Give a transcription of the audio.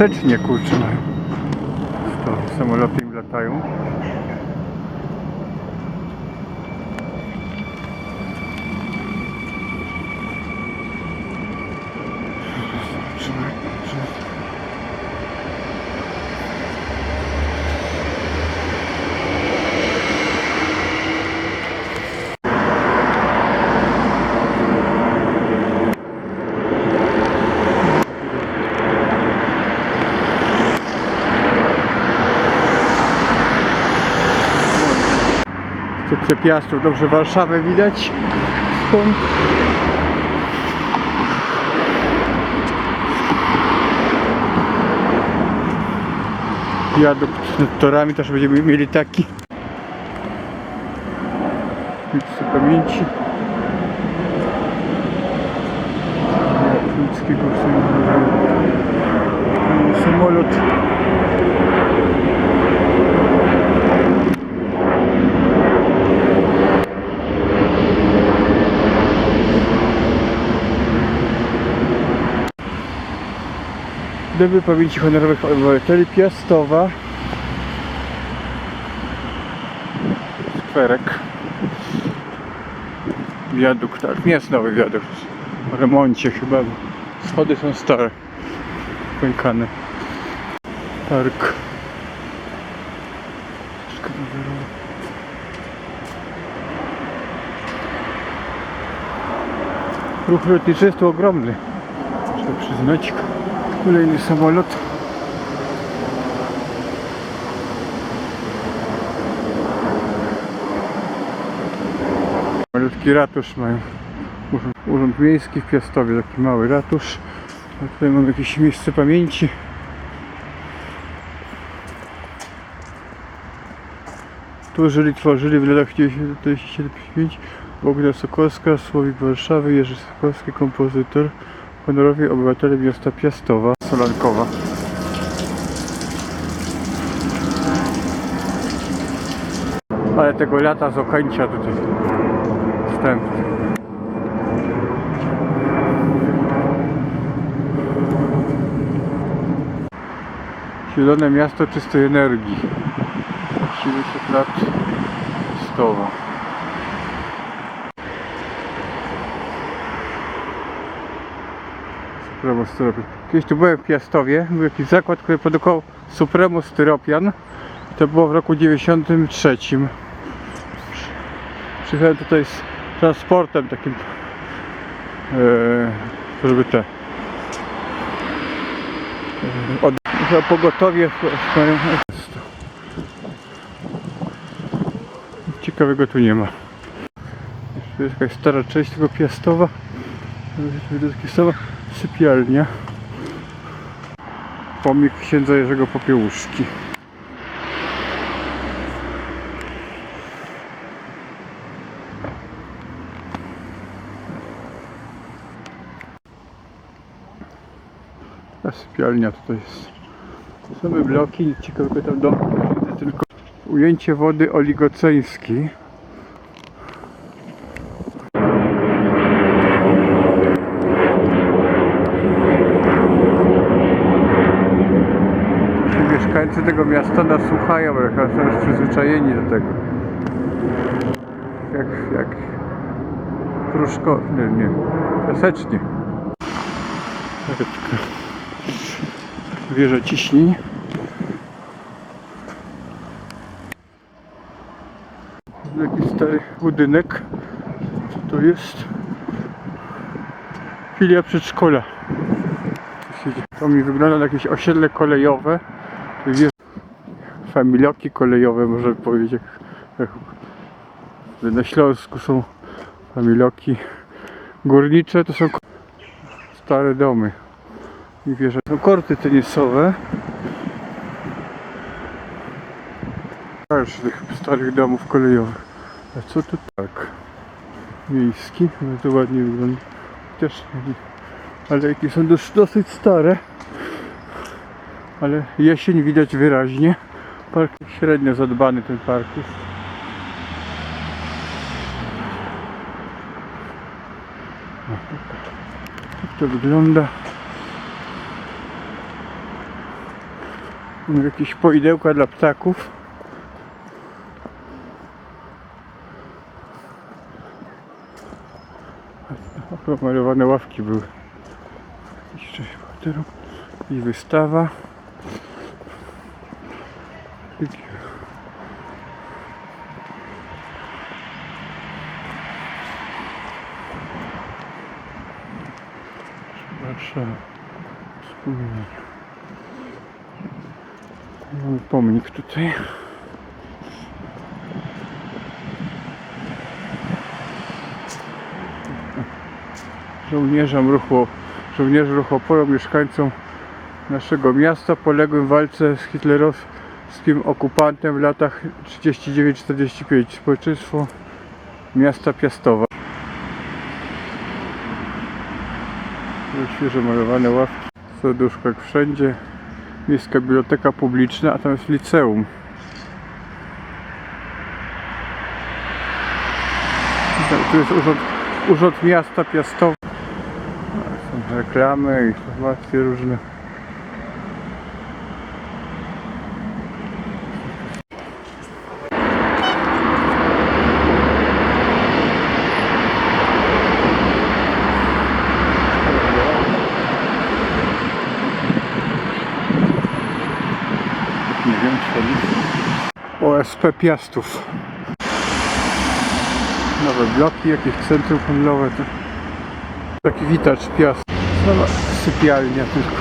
Wstecznie kurczę. To samoloty im latają. Te Piastów, dobrze Warszawę widać stąd. Wiadukt nad torami też będziemy mieli taki. Miejsce pamięci. Fińskiego samolot. Doby pamięci honorowych obywateli Piastowa. Skwerek. Wiadukt, tak, nie jest nowy wiadukt. W remoncie chyba. Schody są stare. Pękane. Park. Ruch lotniczy jest tu ogromny. Trzeba przyznać. Kolejny samolot. Malutki ratusz mają. Urząd, Urząd Miejski w Piastowie, taki mały ratusz. A tutaj mamy jakieś miejsce pamięci. Tu żyli, tworzyli w latach 1945 Bogdan Sokolska, Słowik Warszawy, Jerzy Sokolski, kompozytor, honorowi obywatele miasta Piastowa, Solankowa. Ale tego lata z Okęcia tutaj wstęp. Zielone miasto czystej energii. 70 lat Piastowa. Supremo Styropian. Kiedyś tu byłem w Piastowie, był jakiś zakład, który produkował Supremo Styropian. To było w roku 93. Przy- Przyjechałem tutaj z transportem takim, e, żeby te e, od, pogotowie Ciekawego tu nie ma. Jeszcze jest jakaś stara część tego Piastowa. Sama sypialnia. Pomnik księdza Jerzego Popiełuszki. Ta sypialnia tutaj jest. Same bloki, nic ciekawego tam. Widzę tylko ujęcie wody oligoceńskiej. Mieszkańcy tego miasta nas słuchają, chyba są już przyzwyczajeni do tego. Jak, jak Pruszko, nie, nie, Piasecznie. Wieża ciśnień. Jakiś stary budynek. Co to jest? Filia przedszkola. To mi wygląda na jakieś osiedle kolejowe. Tu jest Familoki kolejowe, można powiedzieć. Na Śląsku są familoki górnicze, to są stare domy. I wieże. Są korty tenisowe. Też tych starych domów kolejowych. A co to tak? Miejski, no to ładnie wygląda. Też ale jakie są dosyć stare. Ale jesień widać wyraźnie. Park średnio zadbany ten park jest. Tak to wygląda. Jakieś poidełka dla ptaków. O, Malowane ławki były. Jeszcze. I wystawa. Warszawa. Wspomnienie. Mamy pomnik tutaj. Żołnierzom ruchu, żołnierzy ruchu oporu, mieszkańcom naszego miasta poległym w walce z hitlerowskim okupantem w latach 39-45. Społeczeństwo miasta Piastowa. Tu Świeżo malowane ławki, serduszko jak wszędzie. Miejska biblioteka publiczna, a tam jest liceum. Tu jest urząd, urząd miasta Piastowa. Są reklamy, informacje różne. OSP Piastów. Nowe bloki, jakieś centrum handlowe. To... Taki witacz Piast. Nowa sypialnia tylko.